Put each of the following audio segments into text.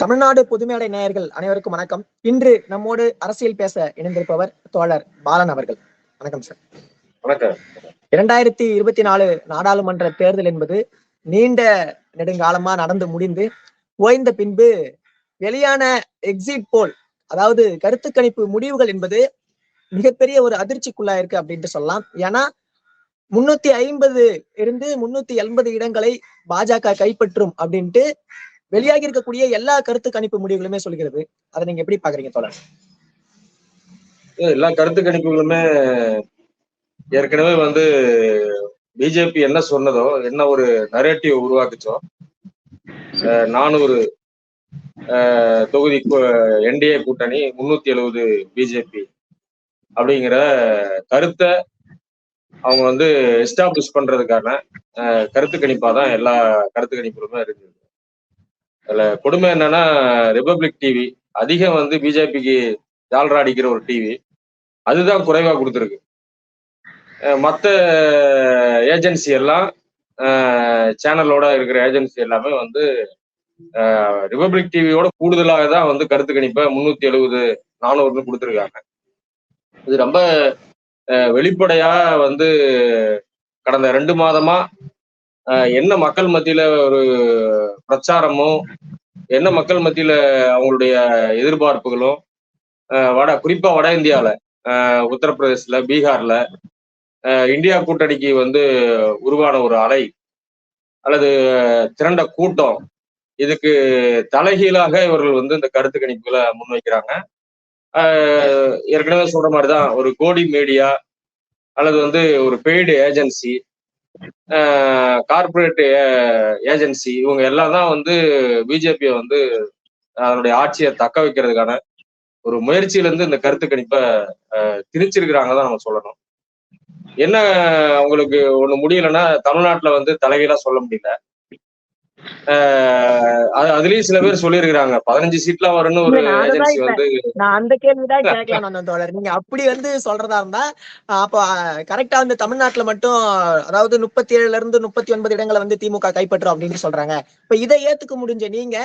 தமிழ்நாடு புதுமேடை நேயர்கள் அனைவருக்கும் வணக்கம். இன்று நம்மோடு அரசியல் பேச இணைந்திருப்பவர் தோழர் பாலன் அவர்கள். வணக்கம் சார். வணக்கம். இரண்டாயிரத்தி இருபத்தி நாலு நாடாளுமன்ற தேர்தல் என்பது நீண்ட நெடுங்காலமா நடந்து முடிந்து ஓய்ந்த பின்பு வெளியான எக்ஸிட் போல் அதாவது கருத்து கணிப்பு முடிவுகள் என்பது மிகப்பெரிய ஒரு அதிர்ச்சிக்குள்ளா இருக்கு அப்படின்ட்டு சொல்லலாம். ஏன்னா முன்னூத்தி ஐம்பது இருந்து முன்னூத்தி எண்பது இடங்களை பாஜக கைப்பற்றும் அப்படின்ட்டு வெளியாகி இருக்கக்கூடிய எல்லா கருத்து கணிப்பு முடிவுகளுமே சொல்கிறது. அதை நீங்க எப்படி பாக்குறீங்க தோழர்? எல்லா கருத்து கணிப்புகளுமே ஏற்கனவே வந்து பிஜேபி என்ன சொன்னதோ என்ன ஒரு நரேட்டிவ் உருவாக்குச்சோ நானூறு தொகுதி என்டிஏ கூட்டணி முன்னூத்தி எழுபது பிஜேபி அப்படிங்கிற கருத்தை அவங்க வந்து எஸ்டாப்ளிஷ் பண்றதுக்கான கருத்து கணிப்பா தான் எல்லா கருத்து கணிப்புகளுமே இருக்குது அதுல கொடுமை என்னன்னா ரிபப்ளிக் டிவி அதிகம் வந்து பிஜேபிக்கு ஜால்ரா அடிக்கிற ஒரு டிவி அதுதான் குறைவா கொடுத்துருக்கு. மற்ற ஏஜென்சி எல்லாம் சேனலோட இருக்கிற ஏஜென்சி எல்லாமே வந்து ரிபப்ளிக் டிவியோட கூடுதலாக தான் வந்து கருத்து கணிப்பை முன்னூத்தி எழுபது நானூறுன்னு கொடுத்துருக்காங்க. இது ரொம்ப வெளிப்படையா வந்து கடந்த ரெண்டு மாதமா என்ன மக்கள் மத்தியில ஒரு பிரச்சாரமும் என்ன மக்கள் மத்தியில அவங்களுடைய எதிர்பார்ப்புகளும் வட குறிப்பா வட இந்தியாவில உத்தரப்பிரதேசல பீகார்ல இந்தியா கூட்டணிக்கு வந்து உருவான ஒரு அலை அல்லது திரண்ட கூட்டம் இதுக்கு தலைகீழாக இவர்கள் வந்து இந்த கருத்து கணிப்புகளை முன்வைக்கிறாங்க. ஏற்கனவே சொல்ற மாதிரிதான் ஒரு கோடி மீடியா அல்லது வந்து ஒரு பெய்டு ஏஜென்சி கார்பரேட் ஏஜென்சி இவங்க எல்லாம் தான் வந்து பிஜேபியை வந்து அதனுடைய ஆட்சியை தக்க வைக்கிறதுக்கான ஒரு முயற்சியில இருந்து இந்த கருத்து கணிப்பை திணிச்சிருக்கிறாங்க தான் நம்ம சொல்லணும். என்ன அவங்களுக்கு ஒண்ணு முடியலன்னா தமிழ்நாட்டுல வந்து தலைகீழா சொல்ல முடியல. அதுலயும் சில பேர் சொல்லியிருக்கிறாங்க. பதினஞ்சு சீட்ல வரும்னு ஒரு ஏஜென்சி வந்து நான் அந்த கேள்விதான் கேட்கலாம் வந்தேன் தோழர். நீங்க அப்படி வந்து சொல்றதா இருந்தா அப்போ கரெக்டா வந்து தமிழ்நாட்டுல மட்டும் அதாவது முப்பத்தி ஏழுல இருந்து முப்பத்தி ஒன்பது இடங்களை வந்து திமுக கைப்பற்றும் அப்படின்னு சொல்றாங்க. இப்ப இதை ஏத்துக்க முடிஞ்ச நீங்க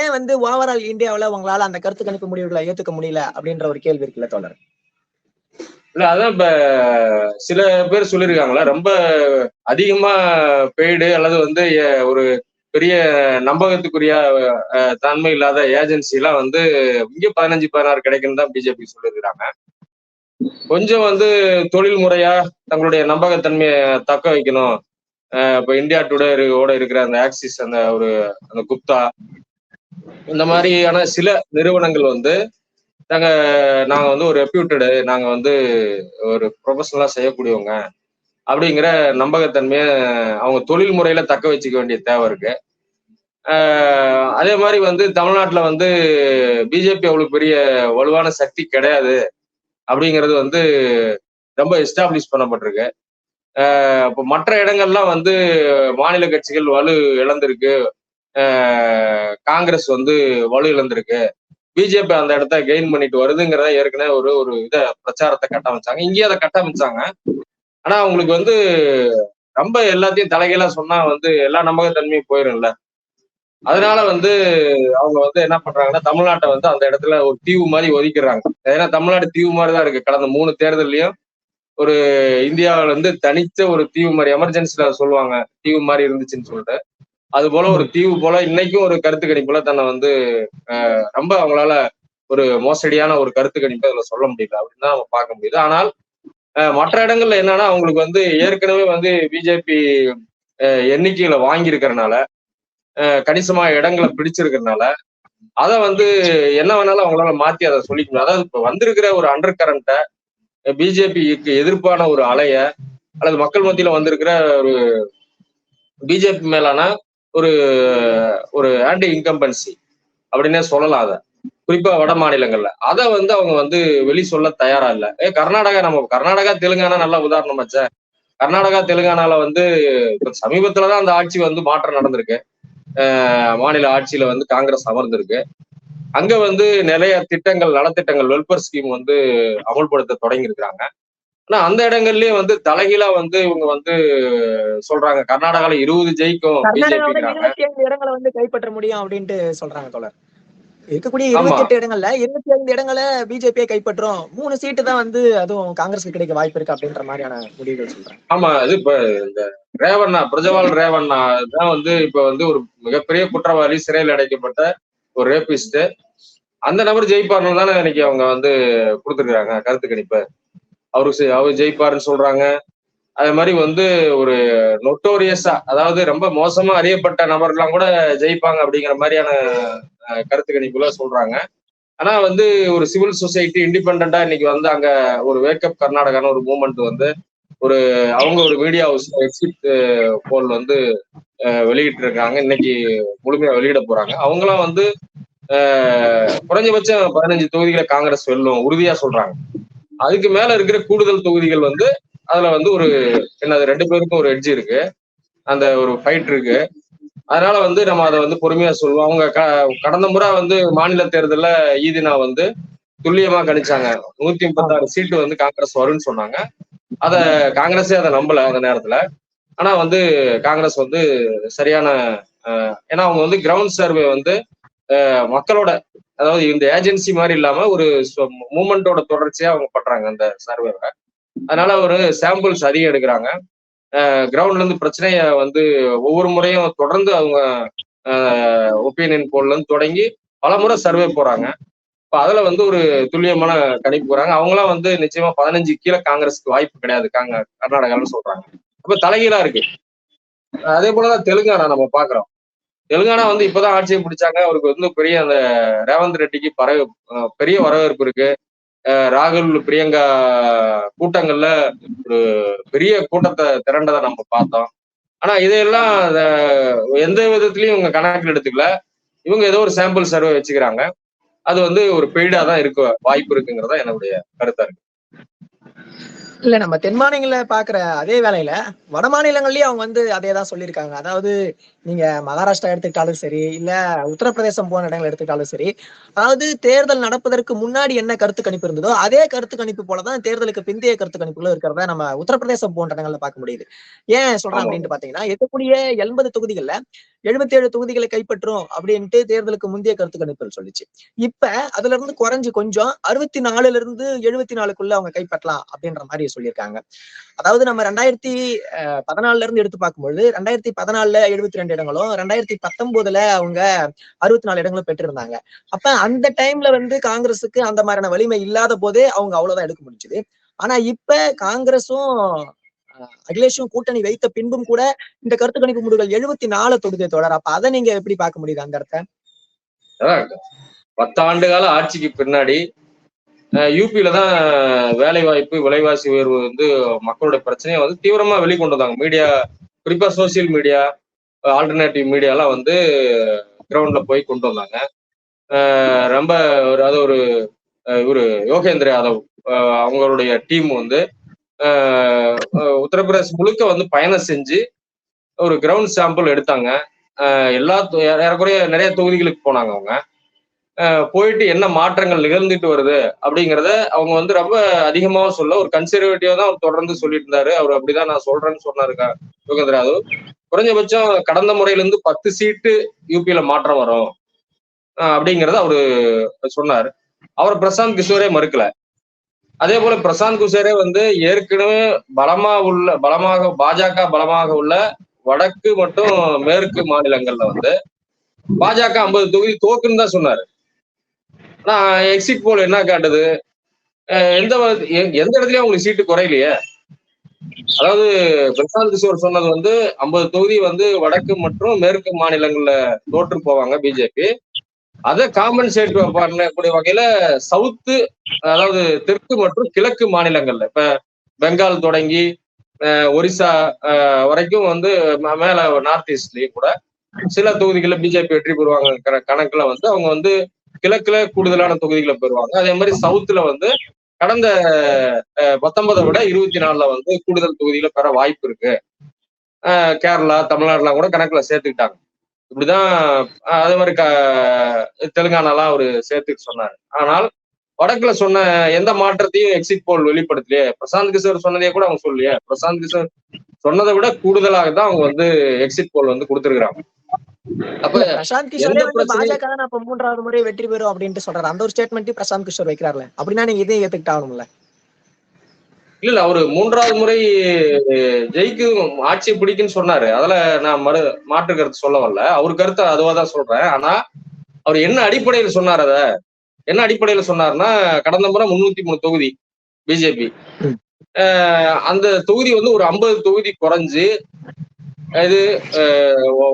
ஏன் வந்து ஓவரால் இந்தியாவில உங்களால அந்த கருத்து கணிப்பு முடிவுகளை ஏத்துக்க முடியல அப்படின்ற ஒரு கேள்வி இருக்குல்ல தோழர்? இல்ல அதான் இப்ப சில பேர் சொல்லியிருக்காங்களா ரொம்ப அதிகமா பெய்டு அல்லது வந்து ஒரு பெரிய நம்பகத்துக்குரிய தன்மை இல்லாத ஏஜென்சி எல்லாம் வந்து இங்க பதினஞ்சு பதினாறு கிடைக்குன்னு தான் பிஜேபி சொல்லியிருக்கிறாங்க. கொஞ்சம் வந்து தொழில் முறையா தங்களுடைய நம்பகத்தன்மையை தக்க வைக்கணும். இப்ப இந்தியா டுடே ஓட இருக்கிற அந்த ஆக்சிஸ் அந்த ஒரு அந்த குப்தா இந்த மாதிரியான சில நிறுவனங்கள் வந்து நாங்க நாங்க வந்து ஒரு ரெப்யூட்டடு நாங்க வந்து ஒரு ப்ரொஃபஷனலா செய்யக்கூடியவங்க. அப்படிங்கிற நம்பகத்தன்மையை அவங்க தொழில் முறையில தக்க வச்சுக்க வேண்டிய தேவை இருக்கு. அதே மாதிரி வந்து தமிழ்நாட்டில் வந்து பிஜேபி அவ்வளவு பெரிய வலுவான சக்தி கிடையாது அப்படிங்கிறது வந்து ரொம்ப எஸ்டாப்ளிஷ் பண்ணப்பட்டிருக்கு. இப்போ மற்ற இடங்கள்லாம் வந்து மாநில கட்சிகள் வலு இழந்திருக்கு. காங்கிரஸ் வந்து வலு இழந்திருக்கு. பிஜேபி அந்த இடத்த கெயின் பண்ணிட்டு வருதுங்கிறத ஏற்கனவே ஒரு ஒரு இதை பிரச்சாரத்தை கட்டமைச்சாங்க. இங்கேயே அதை கட்டமைச்சாங்க. ஆனா அவங்களுக்கு வந்து ரொம்ப எல்லாத்தையும் தலைகீழா சொன்னா வந்து எல்லா நம்பகத்தன்மையும் போயிரும்ல. அதனால வந்து அவங்க வந்து என்ன பண்றாங்கன்னா தமிழ்நாட்டை வந்து அந்த இடத்துல ஒரு தீவு மாதிரி ஒதுக்கிறாங்க ஏன்னா தமிழ்நாடு தீவு மாதிரி தான் இருக்கு. கடந்த மூணு தேர்தலையும் ஒரு இந்தியாவில இருந்து தனித்த ஒரு தீவு மாதிரி எமர்ஜென்சில சொல்லுவாங்க தீவு மாதிரி இருந்துச்சுன்னு சொல்லிட்டு. அது போல ஒரு தீவு போல இன்னைக்கும் ஒரு கருத்து கணிப்புல தன்னை வந்து ரொம்ப அவங்களால ஒரு மோசடியான ஒரு கருத்து கணிப்பு அதுல சொல்ல முடியல. அப்படின்னு தான் நம்ம பார்க்க முடியுது. ஆனால் மற்ற இடங்கள்ல என்னன்னா அவங்களுக்கு வந்து ஏற்கனவே வந்து பிஜேபி எண்ணிக்கையில வாங்கியிருக்கிறனால கணிசமா இடங்களை பிடிச்சிருக்கிறனால அதை வந்து என்ன வேணாலும் அவங்களால மாத்தி அதை சொல்லிக்கணும். அதாவது இப்ப வந்திருக்கிற ஒரு அண்டர் கரண்ட்டை பிஜேபிக்கு எதிர்ப்பான ஒரு அலைய அல்லது மக்கள் மத்தியில வந்திருக்கிற ஒரு பிஜேபி மேலான ஒரு ஒரு ஆன்டி இன்கம்பன்சி அப்படின்னே சொல்லலாம் அதை. குறிப்பா வட மாநிலங்கள்ல. அதை வந்து அவங்க வந்து வெளி சொல்ல தயாரா இல்ல. ஏ கர்நாடகா நம்ம கர்நாடகா தெலுங்கானா நல்ல உதாரணம் வச்ச கர்நாடகா தெலுங்கானால வந்து சமீபத்துலதான் அந்த ஆட்சி வந்து மாற்றம் நடந்திருக்கு. மாநில ஆட்சியில வந்து காங்கிரஸ் அமர்ந்திருக்கு. அங்க வந்து நிறைய திட்டங்கள் நலத்திட்டங்கள் வெல்ஃபேர் ஸ்கீம் வந்து அமல்படுத்த தொடங்கி இருக்கிறாங்க ஆனா அந்த இடங்கள்லயே வந்து தலைகீழா வந்து இவங்க வந்து சொல்றாங்க. கர்நாடகால இருபது ஜெயிக்கும் இடங்களை வந்து கைப்பற்ற முடியும் அப்படின்ட்டு சொல்றாங்க தோழர். இருக்கக்கூடிய. இருபத்தி எட்டு இடங்கள்ல இருபத்தி ஐந்து இடங்களை பிஜேபியை கைப்பற்றும் மூணு சீட்டு தான் வந்து அதுவும் காங்கிரஸுக்கு கிடைக்க வாய்ப்பு இருக்கு அப்படின்ற மாதிரியான முடிவுகள் சொல்றாங்க. ஆமா இது இப்ப இந்த ரேவண்ணா பிரஜவால் ரேவண்ணா தான் வந்து இப்ப வந்து ஒரு மிகப்பெரிய குற்றவாளி சிறையில் அடைக்கப்பட்ட ஒரு ரேபிஸ்ட் அந்த நபர் ஜெயிப்பார்னு தானே இன்னைக்கு அவங்க வந்து கொடுத்துருக்காங்க கருத்து கணிப்பு. அவரு செ- அவர் ஜெயிப்பாருன்னு சொல்றாங்க. அதே மாதிரி வந்து ஒரு நொட்டோரியஸா அதாவது ரொம்ப மோசமா அறியப்பட்ட நபர்லாம் கூட ஜெயிப்பாங்க அப்படிங்கிற மாதிரியான கருத்து கணிப்புல சொல்றாங்க. ஆனா வந்து ஒரு சிவில் சொசைட்டி இண்டிபெண்டா இன்னைக்கு வந்து அங்க ஒரு வேக்கப் கர்நாடகான்னு ஒரு மூமெண்ட் வந்து ஒரு அவங்க ஒரு மீடியா ஹவுஸ் எக்ஸிட் போல் வந்து வெளியிட்டு இருக்காங்க இன்னைக்கு முழுமையா வெளியிட போறாங்க. அவங்களாம் வந்து குறைஞ்சபட்சம் பதினஞ்சு தொகுதிகளை காங்கிரஸ் வெல்லும் உறுதியா சொல்றாங்க. அதுக்கு மேல இருக்கிற கூடுதல் தொகுதிகள் வந்து அதுல வந்து ஒரு என்னது ரெண்டு பேருக்கும் ஒரு எட்ஜ் இருக்கு. அந்த ஒரு ஃபைட் இருக்கு. அதனால வந்து நம்ம அதை வந்து பொறுமையா சொல்லுவோம். அவங்க க- கடந்த முறை வந்து மாநில தேர்தலில் ஈதினா வந்து துல்லியமா கணிச்சாங்க. நூத்தி முப்பத்தாறு சீட்டு வந்து காங்கிரஸ் வரும்னு சொன்னாங்க. அத காங்கிரஸே அதை நம்பல அந்த நேரத்துல. ஆனா வந்து காங்கிரஸ் வந்து சரியான ஏன்னா அவங்க வந்து கிரவுண்ட் சர்வே வந்து மக்களோட அதாவது இந்த ஏஜென்சி மாதிரி இல்லாம ஒரு மூமெண்டோட தொடர்ச்சியா அவங்க பண்றாங்க அந்த சர்வேவை அதனால ஒரு சாம்பிள்ஸ் அதிகம் எடுக்கிறாங்க. கிரவுண்ட்ல இருந்து பிரச்சனைய வந்து ஒவ்வொரு முறையும் தொடர்ந்து அவங்க ஒப்பீனியன் போல்ல இருந்து தொடங்கி பல முறை சர்வே போறாங்க. இப்ப அதுல வந்து ஒரு துல்லியமான கணிப்பு போறாங்க. அவங்களாம் வந்து நிச்சயமா பதினஞ்சு கீழே காங்கிரஸ்க்கு வாய்ப்பு கிடையாது. காங்க கர்நாடகான்னு சொல்றாங்க. அப்ப தலைகீழா இருக்கு. அதே போலதான் தெலுங்கானா நம்ம பாக்குறோம். தெலுங்கானா வந்து இப்பதான் ஆட்சியை பிடிச்சாங்க. அவருக்கு வந்து பெரிய அந்த ரேவந்த் ரெட்டிக்கு பரவ பெரிய வரவேற்பு இருக்கு. ராகுல் பிரியங்கா கூட்டங்கள்ல ஒரு பெரிய கூட்டத்தை திரண்டதை நம்ம பார்த்தோம். ஆனா இதையெல்லாம் எந்த விதத்திலயும் இவங்க கணக்கில் எடுத்துக்கல. இவங்க ஏதோ ஒரு சாம்பிள் சர்வே வச்சுக்கிறாங்க. அது வந்து ஒரு பெய்டா தான் இருக்க வாய்ப்பு இருக்குங்கிறதா என்னுடைய கருத்தா இருக்கு. இல்ல நம்ம தென் மாநிலங்கள பாக்குற அதே வேலையில வட மாநிலங்கள்லயும் அவங்க வந்து அதே தான் சொல்லியிருக்காங்க அதாவது நீங்க மகாராஷ்டிரா எடுத்துக்கிட்டாலும் சரி இல்ல உத்தரப்பிரதேசம் போன இடங்கள் எடுத்துக்கிட்டாலும் சரி அதாவது தேர்தல் நடப்பதற்கு முன்னாடி என்ன கருத்து கணிப்பு இருந்ததோ அதே கருத்து கணிப்பு போலதான் தேர்தலுக்கு பிந்தைய கருத்து கணிப்புகளும் இருக்கிறத நம்ம உத்தரப்பிரதேசம் போன்ற இடங்கள்ல பார்க்க முடியுது ஏன் சொல்றேன். அப்படின்ட்டு பாத்தீங்கன்னா இருக்கக்கூடிய எண்பது தொகுதிகள்ல எழுபத்தி ஏழு தொகுதிகளை கைப்பற்றும் அப்படின்ட்டு தேர்தலுக்கு முந்தைய கருத்து கணிப்புகள் சொல்லிச்சு. இப்ப அதுல இருந்து குறைஞ்சு கொஞ்சம் அறுபத்தி நாலுல இருந்து எழுபத்தி நாலுக்குள்ள அவங்க கைப்பற்றலாம் அப்படின்ற மாதிரி சொல்லியிருக்காங்க. அதாவது நம்ம ரெண்டாயிரத்தி பதினாலுல இருந்து எடுத்து பார்க்கும்பொழுது ரெண்டாயிரத்தி பதினாலுல எழுபத்தி ரெண்டு இடங்களும் ரெண்டாயிரத்தி பத்தொன்பதுல அவங்க அறுபத்தி நாலு இடங்களும் பெற்றிருந்தாங்க. அப்ப அந்த டைம்ல வந்து காங்கிரஸுக்கு அந்த மாதிரியான வலிமை இல்லாத போதே அவங்க அவ்வளவுதான் எடுக்க முடிஞ்சது. ஆனா இப்ப காங்கிரஸும் அகிலேஷும் கூட்டணி வைத்த பின்பும் கூட இந்த கருத்து கணிப்பு முடிவுகள் எழுபத்தி நாலு தொடுதே தொடர் அப்ப அதை நீங்க எப்படி பார்க்க முடியுது அந்த இடத்த? பத்தாண்டு கால ஆட்சிக்கு பின்னாடி யூபியில தான் வேலை வாய்ப்பு விலைவாசி உயர்வு வந்து மக்களோட பிரச்சனையை வந்து தீவிரமா வெளிக்கொண்டு வந்தாங்க. மீடியா குறிப்பா சோசியல் மீடியா ஆல்டர்னேட்டிவ் மீடியாலாம் வந்து கிரவுண்ட்ல போய் கொண்டு வந்தாங்க. ரொம்ப ஒரு அது ஒரு ஒரு இவரு யோகேந்திர யாதவ் அவங்களுடைய டீம் வந்து அஹ் உத்தரப்பிரதேசம் முழுக்க வந்து பயணம் செஞ்சு ஒரு கிரவுண்ட் சாம்பிள் எடுத்தாங்க. எல்லா ஏறக்குறைய நிறைய தொகுதிகளுக்கு போனாங்க அவங்க. போயிட்டு என்ன மாற்றங்கள் நிகழ்ந்துட்டு வருது அப்படிங்கிறத அவங்க வந்து ரொம்ப அதிகமாக சொல்ல ஒரு கன்சர்வேட்டிவா தான் அவர் தொடர்ந்து சொல்லிட்டு இருந்தாரு. அவர் அப்படிதான் நான் சொல்றேன்னு சொன்னாருக்கா க- யோகேந்திர யாதவ் குறைஞ்சபட்சம் கடந்த முறையில இருந்து பத்து சீட்டு யூபியில மாற்றம் வரும். அப்படிங்கிறத அவரு சொன்னார். அவர் பிரசாந்த் கிஷோரே மறுக்கல. அதே போல பிரசாந்த் குசேரே வந்து ஏற்கனவே பலமா உள்ள பலமாக பாஜக பலமாக உள்ள வடக்கு மற்றும் மேற்கு மாநிலங்கள்ல வந்து பாஜக ஐம்பது தொகுதி தோக்குன்னு தான் சொன்னாரு. ஆனா எக்ஸிட் போல் என்ன காட்டுது? எந்த எந்த இடத்துலயும் அவங்களுக்கு சீட்டு குறையலையே. அதாவது பிரசாந்த் கிஷோர் சொன்னது வந்து ஐம்பது தொகுதி வந்து வடக்கு மற்றும் மேற்கு மாநிலங்கள்ல தோற்று போவாங்க பிஜேபி. அதை காம்பன்சேட் பண்ணக்கூடிய வகையில சவுத்து அதாவது தெற்கு மற்றும் கிழக்கு மாநிலங்கள்ல. இப்ப பெங்கால் தொடங்கி ஒரிசா வரைக்கும் வந்து மேல நார்த் ஈஸ்ட்லயும் கூட சில தொகுதிகளில் பிஜேபி வெற்றி பெறுவாங்க கணக்குல வந்து அவங்க வந்து கிழக்குல கூடுதலான தொகுதிகளை பெறுவாங்க. அதே மாதிரி சவுத்துல வந்து கடந்த பத்தொன்பதை விட இருபத்தி நாலுல வந்து கூடுதல் தொகுதிகளை பெற வாய்ப்பு இருக்கு. கேரளா தமிழ்நாடுலாம் கூட கணக்குல சேர்த்துக்கிட்டாங்க. இப்படிதான் அதே மாதிரி க தெலுங்கானாலாம் அவரு சேர்த்துட்டு சொன்னாரு. ஆனால் வடக்குல சொன்ன எந்த மாற்றத்தையும் எக்ஸிட் போல் வெளிப்படுத்தலையே. பிரசாந்த் கிஷோர் சொன்னதையே கூட அவங்க சொல்லலையே. பிரசாந்த் கிஷோர் சொன்னதை விட கூடுதலாக தான் அவங்க வந்து எக்ஸிட் போல் வந்து கொடுத்துருக்காங்க அப்ப பிரசாந்த் கிஷோரே பாஜக மூன்றாவது முறை வெற்றி பெறும் அப்படின்ட்டு சொல்றாரு. அந்த ஒரு ஸ்டேட்மெண்ட் பிரசாந்த் கிஷோர் வைக்கிறாருல அப்படின்னா நீங்க இதையும் ஏத்துக்கிட்டு ஆகணும்ல இல்ல இல்ல அவரு மூன்றாவது முறை ஜெயிக்கும் ஆட்சி பிடிக்குன்னு சொன்னாரு. அதுல நான் மறு மாற்று கருத்து சொல்ல வரல. அவர் கருத்தை அதுவா தான் சொல்றேன். ஆனா அவர் என்ன அடிப்படையில் சொன்னார் அத? என்ன அடிப்படையில சொன்னாருன்னா கடந்த முறை முன்னூத்தி மூணு தொகுதி பிஜேபி. அந்த தொகுதி வந்து ஒரு ஐம்பது தொகுதி குறைஞ்சு இது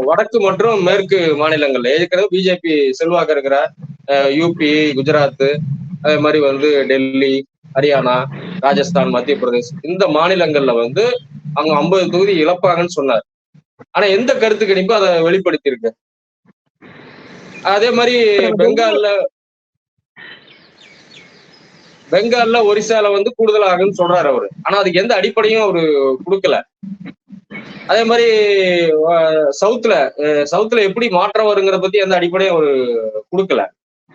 வடக்கு மற்றும் மேற்கு மாநிலங்கள்ல. ஏற்கனவே பிஜேபி செல்வாக்கு இருக்கிற யூபி குஜராத் அதே மாதிரி வந்து டெல்லி ஹரியானா ராஜஸ்தான் மத்திய பிரதேஷ் இந்த மாநிலங்கள்ல வந்து அவங்க ஐம்பது தொகுதி இழப்பாங்கன்னு சொன்னார். ஆனா எந்த கருத்து கணிப்பு அதை வெளிப்படுத்தியிருக்கு. அதே மாதிரி பெங்கால்ல பெங்கால்ல ஒரிசால வந்து கூடுதலாகுன்னு சொல்றாரு அவரு. ஆனா அதுக்கு எந்த அடிப்படையும் அவரு கொடுக்கல. அதே மாதிரி சவுத்துல சவுத்துல எப்படி மாற்றம் வருங்கிற பத்தி எந்த அடிப்படையும் அவரு கொடுக்கல.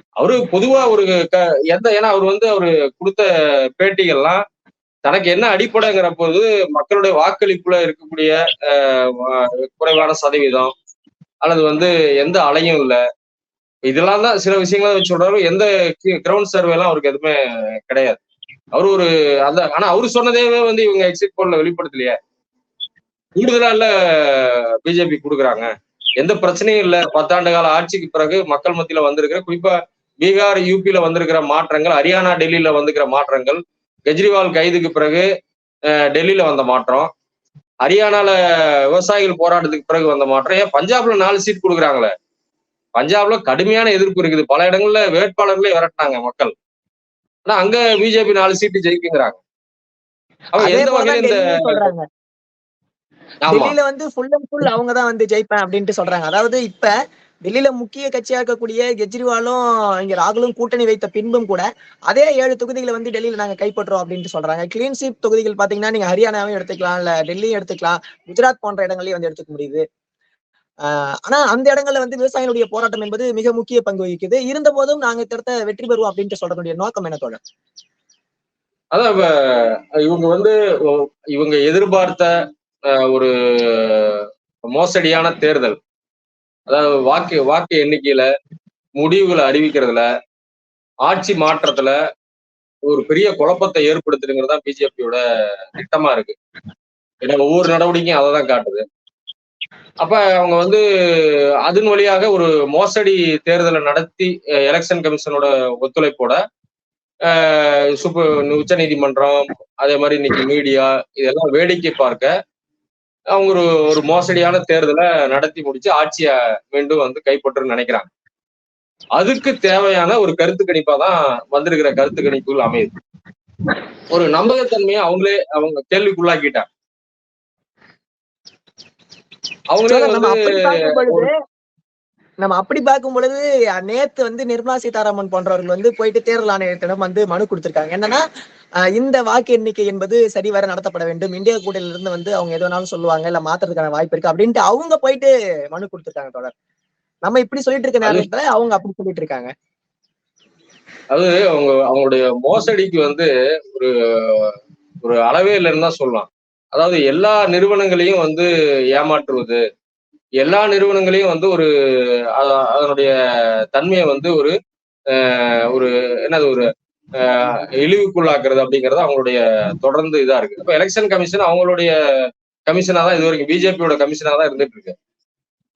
அவரு பொதுவா ஒரு க- எந்த ஏன்னா அவர் வந்து அவரு கொடுத்த பேட்டிகள்லாம் தனக்கு என்ன அடிப்படைங்கிற போது மக்களுடைய வாக்களிப்புல இருக்கக்கூடிய குறைவான சதவீதம் அல்லது வந்து எந்த அலையும் இல்ல. இதெல்லாம் தான் சில விஷயங்களை வச்சு சொல்றாரு. எந்த கிரவுண்ட் சர்வே எல்லாம் அவருக்கு எதுவுமே கிடையாது. அவரு ஒரு அந்த ஆனா அவரு சொன்னதேவே வந்து இவங்க எக்ஸிட் போல்ல வெளிப்படுத்தலையே. கூடுதலா இல்ல பிஜேபி கொடுக்குறாங்க. எந்த பிரச்சனையும் இல்ல. பத்தாண்டு கால ஆட்சிக்கு பிறகு மக்கள் மத்தியில வந்திருக்கிற குறிப்பா பீகார் யூபியில வந்திருக்கிற மாற்றங்கள் ஹரியானா டெல்லியில வந்திருக்கிற மாற்றங்கள் கெஜ்ரிவால் கைதுக்கு பிறகு டெல்லியில வந்த மாற்றம் ஹரியானால விவசாயிகள் போராட்டத்துக்கு பிறகு வந்த மாற்றம். ஏன் பஞ்சாப்ல நாலு சீட் கொடுக்குறாங்களே? பஞ்சாப்ல கடுமையான எதிர்ப்பு இருக்குது. பல இடங்கள்ல வேட்பாளர்களே விரட்டினாங்க மக்கள். ஆனா அங்க பிஜேபி நாலு சீட்டு ஜெயிக்குங்கிறாங்க. அதே எந்த வகையில இந்த டெல்லியில வந்து ஃபுல் அண்ட் ஃபுல் அவங்க தான் வந்து ஜெயிப்பேன் அப்படின்ட்டு சொல்றாங்க. அதாவது இப்ப டெல்லியில முக்கிய கட்சியா இருக்கக்கூடிய கெஜ்ரிவாலும் இங்க ராகுலும் கூட்டணி வைத்த பின்பும் கூட அதே ஏழு தொகுதிகளை வந்து டெல்லியில நாங்க கைப்பற்றோம் அப்படின்ட்டு சொல்றாங்க. கிளீன் சீப் தொகுதிகள் பாத்தீங்கன்னா நீங்க ஹரியானாவையும் எடுத்துக்கலாம் இல்ல டெல்லியும் எடுத்துக்கலாம். குஜராத் போன்ற இடங்களையும் வந்து எடுத்துக்க முடியுது. ஆஹ் ஆனா அந்த இடங்கள்ல வந்து விவசாயிகளுடைய போராட்டம் என்பது மிக முக்கிய பங்கு வகிக்குது. இருந்த போதும் நாங்க இடத்த வெற்றி பெறுவோம் அப்படின்ட்டு சொல்றதுடைய நோக்கம் என்ன தோழர்? அதான் இவங்க வந்து இவங்க எதிர்பார்த்த ஒரு மோசடியான தேர்தல். அதாவது வாக்கு வாக்கு எண்ணிக்கையில முடிவுகளை அறிவிக்கிறதுல ஆட்சி மாற்றத்துல ஒரு பெரிய குழப்பத்தை ஏற்படுத்துறதுங்கிறது தான் பிஜேபியோட திட்டமா இருக்கு. ஏன்னா ஒவ்வொரு நடவடிக்கையும் அதை தான் காட்டுது. அப்ப அவங்க வந்து அதன் வழியாக ஒரு மோசடி தேர்தலை நடத்தி எலெக்ஷன் கமிஷனோட ஒத்துழைப்போட சுப்பு உச்ச நீதிமன்றம் அதே மாதிரி இன்னைக்கு மீடியா இதெல்லாம் வேடிக்கை பார்க்க அவங்க ஒரு ஒரு மோசடியான தேர்தலை நடத்தி முடிச்சு ஆட்சியை மீண்டும் வந்து கைப்பற்றுன்னு நினைக்கிறாங்க. அதுக்கு தேவையான ஒரு கருத்து கணிப்பா தான் வந்திருக்கிற கருத்து கணிப்புகள் அமையுது. ஒரு நம்பகத்தன்மையை அவங்களே அவங்க கேள்விக்குள்ளாக்கிட்டாங்க. அவங்களே வந்து நம்ம அப்படி பார்க்கும் பொழுது நேத்து வந்து நிர்மலா சீதாராமன் போன்றவர்கள் வந்து போயிட்டு தேர்தல் ஆணையத்திடம் வந்து மனு கொடுத்திருக்காங்க. என்னன்னா இந்த வாக்கு எண்ணிக்கை என்பது சரிவர நடத்தப்பட வேண்டும். இந்திய கூட்டணியில இருந்து வந்து அவங்க எது வேணாலும் சொல்லுவாங்க இல்ல மாத்துறதுக்கான வாய்ப்பு இருக்கு அப்படின்ட்டு அவங்க போயிட்டு மனு கொடுத்திருக்காங்க தொடர் நம்ம இப்படி சொல்லிட்டு இருக்க நேரத்துல அவங்க அப்படி சொல்லிட்டு இருக்காங்க. அது அவங்க அவங்களுடைய மோசடிக்கு வந்து ஒரு ஒரு அளவே இல்லைன்னு தான் சொல்லலாம். அதாவது எல்லா நிறுவனங்களையும் வந்து ஏமாற்றுவது எல்லா நிறுவனங்களையும் வந்து ஒரு அதனுடைய தன்மையை வந்து ஒரு ஒரு என்னது ஒரு இழிவுக்குள்ளாக்குறது அப்படிங்கிறது அவங்களுடைய தொடர்ந்து இதா இருக்கு. இப்ப எலெக்ஷன் கமிஷன் அவங்களுடைய கமிஷனா தான் இது வரைக்கும் பிஜேபியோட கமிஷனா தான் இருந்துட்டு இருக்கு.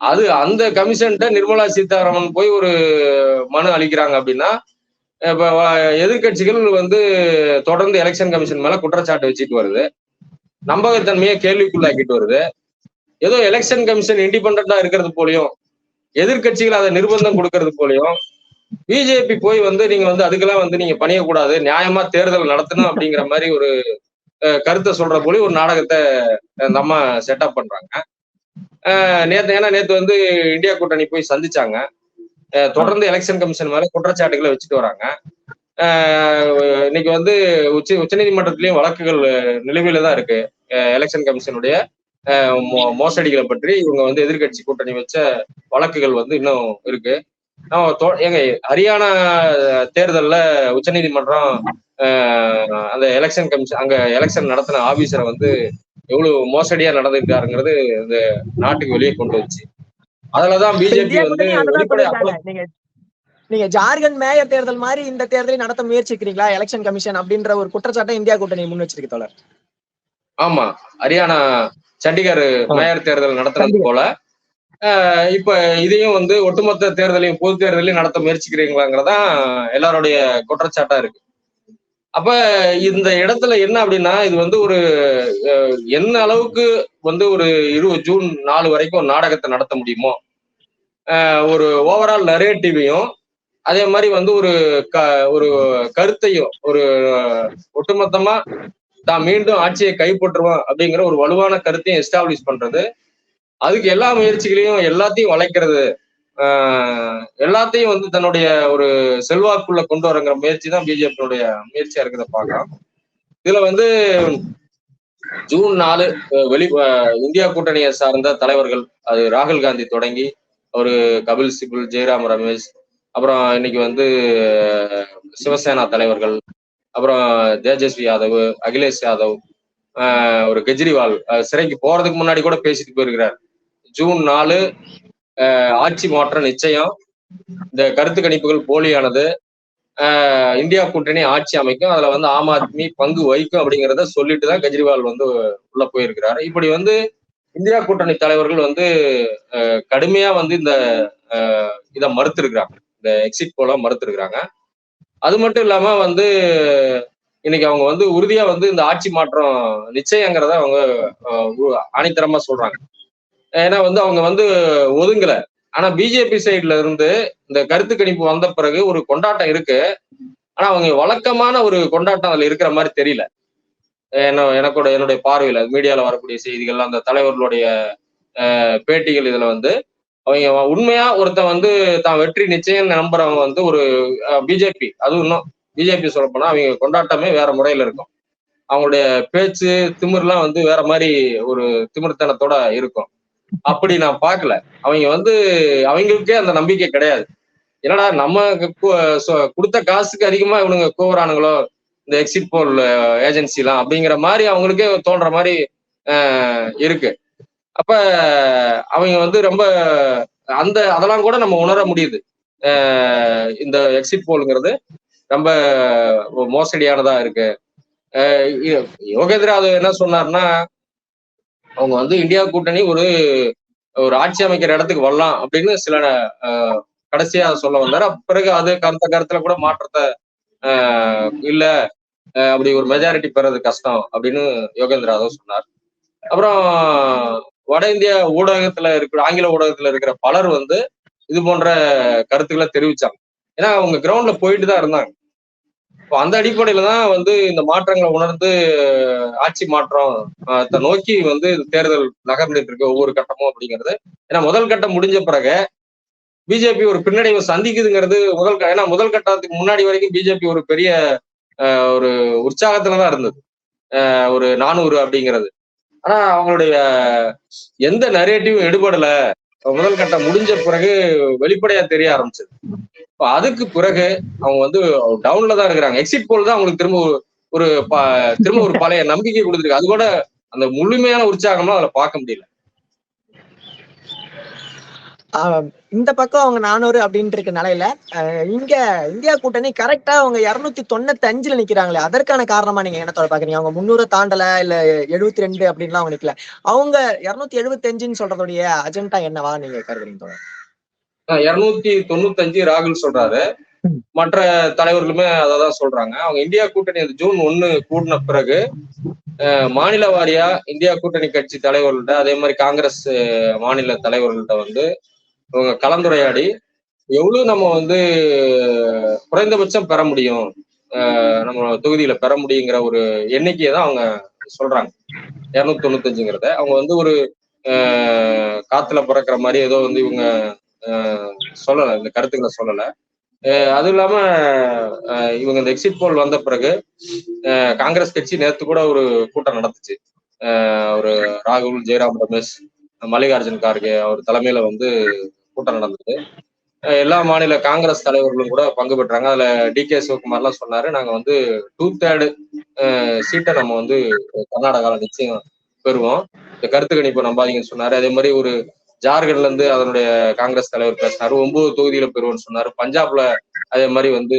அது அந்த கமிஷன்ட்ட நிர்மலா சீதாராமன் போய் ஒரு மனு அளிக்கிறாங்க அப்படின்னா இப்ப எதிர்கட்சிகள் எதிர்க்கட்சிகள் வந்து தொடர்ந்து எலெக்ஷன் கமிஷன் மேல குற்றச்சாட்டு வச்சுட்டு வருது. நம்பகத்தன்மையை கேள்விக்குள்ளாக்கிட்டு வருது. ஏதோ எலெக்ஷன் கமிஷன் இண்டிபெண்டா இருக்கிறது போலயும் எதிர்க்கட்சிகள் அதை நிர்பந்தம் கொடுக்கறது போலயும் பிஜேபி போய் வந்து நீங்க வந்து அதுக்கெல்லாம் வந்து நீங்க பணியக்கூடாது நியாயமா தேர்தல் நடத்தணும் அப்படிங்கிற மாதிரி ஒரு கருத்தை சொல்ற போலி ஒரு நாடகத்தை அந்த அம்மா செட்டப் பண்றாங்க. நேத்து ஏன்னா நேத்து வந்து இந்தியா கூட்டணி போய் சந்திச்சாங்க. தொடர்ந்து எலெக்ஷன் கமிஷன் மேல குற்றச்சாட்டுகளை வச்சுட்டு வராங்க. இன்னைக்கு வந்து உச்ச உச்சநீதிமன்றத்திலயும் வழக்குகள் நிலுவையில தான் இருக்கு. எலெக்ஷன் கமிஷனுடைய மோசடிகளை பற்றி இவங்க வந்து எதிர்க்கட்சி கூட்டணி வச்ச வழக்குகள் வந்து இன்னும் இருக்கு. ஏங்க ஹரியானா தேர்தல்ல உச்சநீதிமன்றம் அஹ், அந்த எலெக்ஷன் கமிஷன் அங்க எலெக்ஷன் நடத்தின ஆபீசரை வந்து எவ்வளவு மோசடியா நடந்துருக்காருங்கிறது இந்த நாட்டுக்கு வெளியே கொண்டு வச்சு அதுலதான் பிஜேபி வந்து வெளிப்படையா நீங்க ஜார்க்கண்ட் மேயர் தேர்தல் மாதிரி இந்த தேர்தலை நடத்த முயற்சிக்கிறீங்களா? எலெக்ஷன் கமிஷன் அப்படின்ற ஒரு குற்றச்சாட்டை இந்தியா கூட்டணி முன் வச்சிருக்கு தோழர். ஆமா ஹரியானா சண்டிகர் மேயர் தேர்தல் சண்டிகர். போல. இப்ப இதையும் வந்து ஒட்டுமொத்த தேர்தலையும் பொது தேர்தலையும் நடத்த முயற்சிக்கிறீங்களாங்கிறதான் எல்லாருடைய குற்றச்சாட்டா இருக்கு. அப்ப இந்த இடத்துல என்ன அப்படின்னா இது வந்து ஒரு என்ன அளவுக்கு வந்து ஒரு இரு ஜூன் நாலு வரைக்கும் நாடகத்தை நடத்த முடியுமோ? ஒரு ஓவரால் நரேட்டிவையும் அதே மாதிரி வந்து ஒரு க ஒரு கருத்தையும் ஒரு ஒட்டுமொத்தமா தான் மீண்டும் ஆட்சியை கைப்பற்றுவோம் அப்படிங்கிற ஒரு வலுவான கருத்தையும் எஸ்டாப்ளிஷ் பண்றது. அதுக்கு எல்லா முயற்சிகளையும் எல்லாத்தையும் வளைக்கிறது ஆஹ் எல்லாத்தையும் வந்து தன்னுடைய ஒரு செல்வாக்குள்ள கொண்டு வரங்கிற முயற்சி தான் பிஜேபியோடைய முயற்சியா இருக்கிறத பார்க்கலாம். இதுல வந்து ஜூன் நாலு வெளி இந்தியா கூட்டணியை சார்ந்த தலைவர்கள் அது ராகுல் காந்தி தொடங்கி ஒரு கபில் சிபில் ஜெயராம் ரமேஷ் அப்புறம் இன்னைக்கு வந்து சிவசேனா தலைவர்கள் அப்புறம் தேஜஸ்வி யாதவ் அகிலேஷ் யாதவ் ஒரு கெஜ்ரிவால் சிறைக்கு போறதுக்கு முன்னாடி கூட பேசிட்டு போயிருக்கிறார். ஜூன் நாலு ஆட்சி மாற்றம் நிச்சயம். இந்த கருத்து கணிப்புகள் போலியானது. இந்தியா கூட்டணி ஆட்சி அமைக்கும். அதுல வந்து ஆம் ஆத்மி பங்கு வகிக்கும் அப்படிங்கிறத சொல்லிட்டு தான் கெஜ்ரிவால் வந்து உள்ள போயிருக்கிறாரு. இப்படி வந்து இந்தியா கூட்டணி தலைவர்கள் வந்து கடுமையா வந்து இந்த இதை மறுத்திருக்கிறாங்க. இந்த எக்ஸிட் போல மறுத்திருக்கிறாங்க. அது மட்டும் இல்லாம வந்து இன்னைக்கு அவங்க வந்து உறுதியா வந்து இந்த ஆட்சி மாற்றம் நிச்சயங்கிறத அவங்க ஆணித்தரமா சொல்றாங்க. ஏன்னா வந்து அவங்க வந்து ஒதுங்கல. ஆனா பிஜேபி சைட்ல இருந்து இந்த கருத்து கணிப்பு வந்த பிறகு ஒரு கொண்டாட்டம் இருக்கு. ஆனா அவங்க வழக்கமான ஒரு கொண்டாட்டம் அதுல இருக்கிற மாதிரி தெரியல. என்ன எனக்கோட என்னுடைய பார்வையில மீடியால வரக்கூடிய செய்திகள் அந்த தலைவர்களுடைய பேட்டிகள் இதுல வந்து அவங்க உண்மையா ஒருத்தன் வந்து தான் வெற்றி நிச்சயம் நம்புறவங்க வந்து ஒரு பிஜேபி அதுவும் இன்னும் பிஜேபி சொல்ல போனா அவங்க கொண்டாட்டமே வேற முறையில இருக்கும். அவங்களுடைய பேச்சு திமிர்லாம் வந்து வேற மாதிரி ஒரு திமிர்த்தனத்தோட இருக்கும். அப்படி நான் பார்க்கல அவங்க வந்து அவங்களுக்கே அந்த நம்பிக்கை கிடையாது. என்னடா நம்ம சொ- கொடுத்த காசுக்கு அதிகமா இவனுங்க கூவுறானுங்களோ இந்த எக்ஸிட் போல் ஏஜென்சிலாம் அப்படிங்கிற மாதிரி அவங்களுக்கே தோன்ற மாதிரி இருக்கு. அப்ப அவங்க வந்து ரொம்ப அந்த அதெல்லாம் கூட நம்ம உணர முடியுது. இந்த எக்ஸிட் போலுங்கிறது ரொம்ப மோசடியானதா இருக்கு. யோகேந்திரா அது என்ன சொன்னார்னா அவங்க வந்து இந்தியா கூட்டணி ஒரு ஒரு ஆட்சி அமைக்கிற இடத்துக்கு வரலாம் அப்படின்னு சில கடைசியா சொல்ல வந்தாரு. பிறகு அது கருத்த கருத்துல கூட மாற்றத்தை இல்ல அப்படி ஒரு மெஜாரிட்டி பெறது கஷ்டம் அப்படின்னு யோகேந்திர யாதவ் சொன்னார். அப்புறம் வட இந்திய ஊடகத்துல இருக்கிற ஆங்கில ஊடகத்துல இருக்கிற பலர் வந்து இது போன்ற கருத்துக்களை தெரிவிச்சாங்க. ஏன்னா அவங்க கிரவுண்ட்ல போயிட்டு தான் இருந்தாங்க. இப்போ அந்த அடிப்படையில தான் வந்து இந்த மாற்றங்களை உணர்ந்து ஆட்சி மாற்றம் நோக்கி வந்து தேர்தல் நகர்ந்துட்டு இருக்கு ஒவ்வொரு கட்டமும் அப்படிங்கிறது. ஏன்னா முதல் கட்டம் முடிஞ்ச பிறகு பிஜேபி ஒரு பின்னடைவை சந்திக்குதுங்கிறது முதல் ஏன்னா முதல் கட்டத்துக்கு முன்னாடி வரைக்கும் பிஜேபி ஒரு பெரிய ஒரு உற்சாகத்துல தான் இருந்தது ஒரு நானூறு அப்படிங்கிறது. ஆனா அவங்களுடைய எந்த நரேட்டிவும் எடுபடல. முதல் கட்டம் முடிஞ்ச பிறகு வெளிப்படையா தெரிய ஆரம்பிச்சது. இப்போ அதுக்கு பிறகு அவங்க வந்து டவுன்ல தான் இருக்கிறாங்க. எக்ஸிட் போல் தான் அவங்களுக்கு திரும்ப ஒரு- ப- திரும்ப ஒரு பழைய நம்பிக்கை கொடுத்துருக்கு. அது கூட அந்த முழுமையான உற்சாகம்லாம் அதுல பார்க்க முடியல. இந்த பக்கம் அவங்க நானூறு அப்படின்ட்டு இருக்க நிலையில இங்க இந்தியா கூட்டணி கரெக்டா அவங்க இருநூத்தி தொண்ணூத்தி அஞ்சுல நிக்கிறாங்களே அதற்கான காரணமா நீங்க என்ன தோழர் பாக்குறீங்க? அவங்க முன்னூறு தாண்டல இல்ல எழுபத்தி ரெண்டு அப்படின்லாம் அவங்க நிக்கல. அவங்க இருநூத்தி எழுபத்தி அஞ்சுன்னு சொல்றதுடைய அஜெண்டா என்னவா நீங்க கருதுறீங்க தோழர்? இருநூத்தி தொண்ணூத்தஞ்சு ராகுல் சொல்றாரு. மற்ற தலைவர்களுமே அததான் சொல்றாங்க. அவங்க இந்தியா கூட்டணி ஜூன் ஒண்ணு கூடின பிறகு மாநில வாரியா இந்தியா கூட்டணி கட்சி தலைவர்கள்ட்ட அதே மாதிரி காங்கிரஸ் மாநில தலைவர்கள்ட்ட வந்து கலந்துரையாடி எவ்வளவு நம்ம வந்து குறைந்தபட்சம் பெற முடியும்? நம்ம தொகுதியில பெற முடியுங்கிற ஒரு எண்ணிக்கையை தான் அவங்க சொல்றாங்க. இருநூத்தி தொண்ணூத்தஞ்சுங்கிறத அவங்க வந்து ஒரு காத்துல பிறக்கிற மாதிரி ஏதோ வந்து இவங்க சொல்லலை சொல்லல. இந்த கருத்துக்களை சொல்லல. அதுவும் இல்லாம இவங்க இந்த எக்ஸிட் போல் வந்த பிறகு காங்கிரஸ் கட்சி நேத்து கூட ஒரு கூட்டம் நடத்துச்சு ஒரு ராகுல் ஜெயராம் ரமேஷ் மல்லிகார்ஜுன் கார்கே அவர் தலைமையில வந்து கூட்டம் நடந்தது. எல்லா மாநில காங்கிரஸ் தலைவர்களும் கூட பங்கு பெற்றாங்க. அதுல டி கே சிவகுமார்லாம் சொன்னாரு நாங்க வந்து டூ தேர்டு சீட்டை நம்ம வந்து கர்நாடகாவில் நிச்சயம் பெறுவோம். இந்த கருத்து கணிப்பு நம்பாதீங்கன்னு சொன்னாரு. அதே மாதிரி ஒரு ஜார்க்கண்ட்ல இருந்து அதனுடைய காங்கிரஸ் தலைவர் பேசினாரு. ஒன்பது தொகுதியில பெறுவேன்னு சொன்னாரு. பஞ்சாப்ல அதே மாதிரி வந்து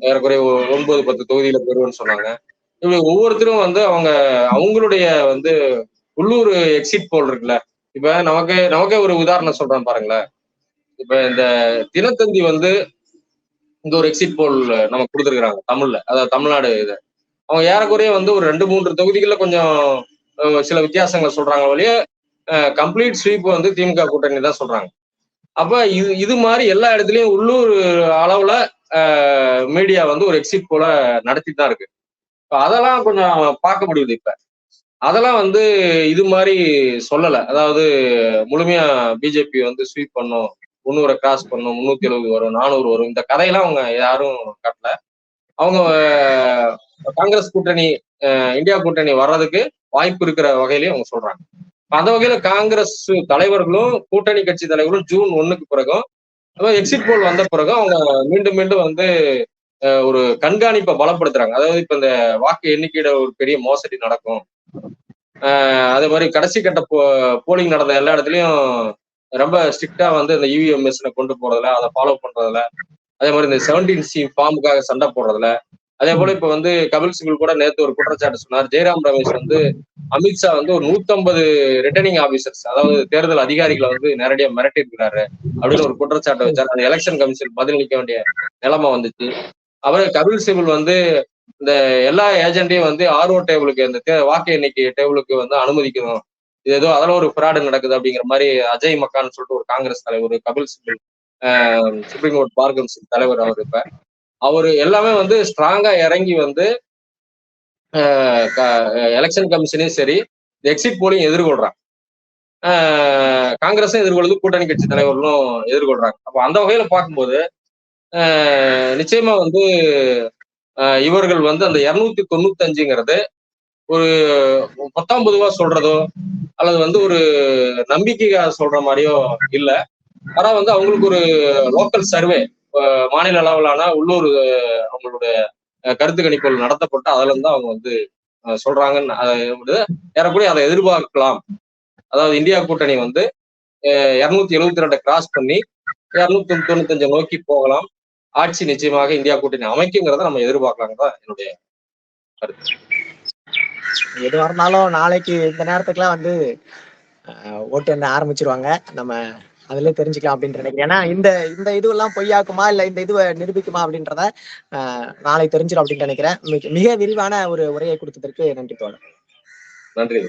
ஏறக்குறைய ஒ- ஒன்பது பத்து தொகுதியில பெறுவோம்னு சொன்னாங்க. இப்படி ஒவ்வொருத்தரும் வந்து அவங்க அவங்களுடைய வந்து உள்ளூர் எக்ஸிட் போல் இருக்குல்ல இப்ப நமக்கு நமக்கே ஒரு உதாரணம் சொல்றேன் பாருங்களேன். இப்ப இந்த தினத்தந்தி வந்து இந்த ஒரு எக்ஸிட் போல் நமக்கு கொடுத்துருக்குறாங்க தமிழ்ல. அதாவது தமிழ்நாடு இது. அவங்க ஏறக்குறைய வந்து ஒரு ரெண்டு மூன்று தொகுதிகளில் கொஞ்சம் சில வித்தியாசங்களை சொல்றாங்க வழிய கம்ப்ளீட் ஸ்வீப் வந்து திமுக கூட்டணி தான் சொல்றாங்க. அப்ப இது இது மாதிரி எல்லா இடத்துலயும் உள்ளூர் அளவுல மீடியா வந்து ஒரு எக்ஸிட் போல நடத்திட்டு தான் இருக்கு. அதெல்லாம் கொஞ்சம் பார்க்க முடியுது இப்ப. அதெல்லாம் வந்து இது மாதிரி சொல்லலை. அதாவது முழுமையா பிஜேபி வந்து ஸ்வீப் பண்ணும் முந்நூறை கிராஸ் பண்ணும் முன்னூத்தி எழுபது வரும் நானூறு வரும். இந்த கதையெல்லாம் அவங்க யாரும் கட்டல. அவங்க காங்கிரஸ் கூட்டணி இந்தியா கூட்டணி வர்றதுக்கு வாய்ப்பு இருக்கிற வகையிலேயே அவங்க சொல்றாங்க. அந்த வகையில காங்கிரஸ் தலைவர்களும் கூட்டணி கட்சி தலைவர்களும் ஜூன் ஒன்னுக்கு பிறகும் எக்ஸிட் போல் வந்த பிறகும் அவங்க மீண்டும் மீண்டும் வந்து ஒரு கண்காணிப்பை பலப்படுத்துறாங்க. அதாவது இப்ப இந்த வாக்கு எண்ணிக்கையில ஒரு பெரிய மோசடி நடக்கும். அதே மாதிரி கடைசி கட்ட போ போலிங் நடந்த எல்லா இடத்துலயும் ரொம்ப ஸ்ட்ரிக்டா வந்து இந்த இவிஎம் மிஷினை கொண்டு போறதுல அதை ஃபாலோ பண்றதுல அதே மாதிரி இந்த செவன்டீன் சி ஃபார்முக்காக சண்டை போடுறதுல அதே போல இப்ப வந்து கபில் சிபில் கூட நேத்து ஒரு குற்றச்சாட்டு சொன்னார். ஜெயராம் ரமேஷ் வந்து அமித்ஷா வந்து ஒரு நூத்தம்பது ரிட்டர்னிங் ஆபீசர்ஸ் அதாவது தேர்தல் அதிகாரிகளை வந்து நேரடியா மிரட்டி இருக்கிறாரு அப்படின்னு ஒரு குற்றச்சாட்டு வச்சார். அந்த எலெக்ஷன் கமிஷன் பதிலளிக்க வேண்டிய நிலைமை வந்துச்சு. அவர் கபில் சிபில் வந்து இந்த எல்லா ஏஜென்ட்டையும் வந்து ஆர்ஓ டேபிளுக்கு இந்த வாக்கு எண்ணிக்கை டேபிளுக்கு வந்து அனுமதிக்கணும். இது ஏதோ அதில் ஒரு ஃப்ராடு நடக்குது அப்படிங்கிற மாதிரி அஜய் மக்கான்னு சொல்லிட்டு ஒரு காங்கிரஸ் தலைவர் Kapil Sibal supreme court bar council தலைவர் அவர் இப்ப அவர் எல்லாமே வந்து ஸ்ட்ராங்கா இறங்கி வந்து எலெக்ஷன் கமிஷனையும் சரி எக்ஸிட் போலையும் எதிர்கொள்றாங்க காங்கிரஸும் எதிர்கொள்ளுது கூட்டணி கட்சி தலைவர்களும் எதிர்கொள்றாங்க. அப்போ அந்த வகையில பார்க்கும்போது நிச்சயமா வந்து இவர்கள் வந்து அந்த இருநூத்தி தொண்ணூத்தி அஞ்சுங்கிறது ஒரு பத்தாம் பொதுவா சொல்றதோ அல்லது வந்து ஒரு நம்பிக்கைக்காக சொல்ற மாதிரியோ இல்லை. ஆனா வந்து அவங்களுக்கு ஒரு லோக்கல் சர்வே மாநில அளவிலான உள்ளூர் அவங்களுடைய கருத்து கணிப்புகள் நடத்தப்பட்டு அதுல இருந்து அவங்க வந்து சொல்றாங்கன்னு அதை ஏறக்குறைய அதை எதிர்பார்க்கலாம். அதாவது இந்தியா கூட்டணி வந்து இருநூத்தி எழுபத்தி ரெண்டை கிராஸ் பண்ணி இரநூத்தி தொண்ணூத்தஞ்சை நோக்கி போகலாம். ஆட்சி நிச்சயமாக இந்தியா கூட்டணி அமைக்குங்கிறத நம்ம எதிர்பார்க்கலாங்க தான் என்னுடைய எதுவா இருந்தாலும் நாளைக்கு இந்த நேரத்துக்குலாம் வந்து ஓட்டு எண்ண ஆரம்பிச்சிருவாங்க. நம்ம அதுல தெரிஞ்சுக்கலாம் அப்படின்னு நினைக்கிறேன். ஏன்னா இந்த இந்த இதுவெல்லாம் பொய்யாக்குமா இல்ல இந்த இதுவை நிரூபிக்குமா அப்படின்றத நாளை தெரிஞ்சிடும் அப்படின்னு நினைக்கிறேன். மிக- மிக விரிவான ஒரு உரையை கொடுத்ததற்கு நன்றி தோழர். நன்றி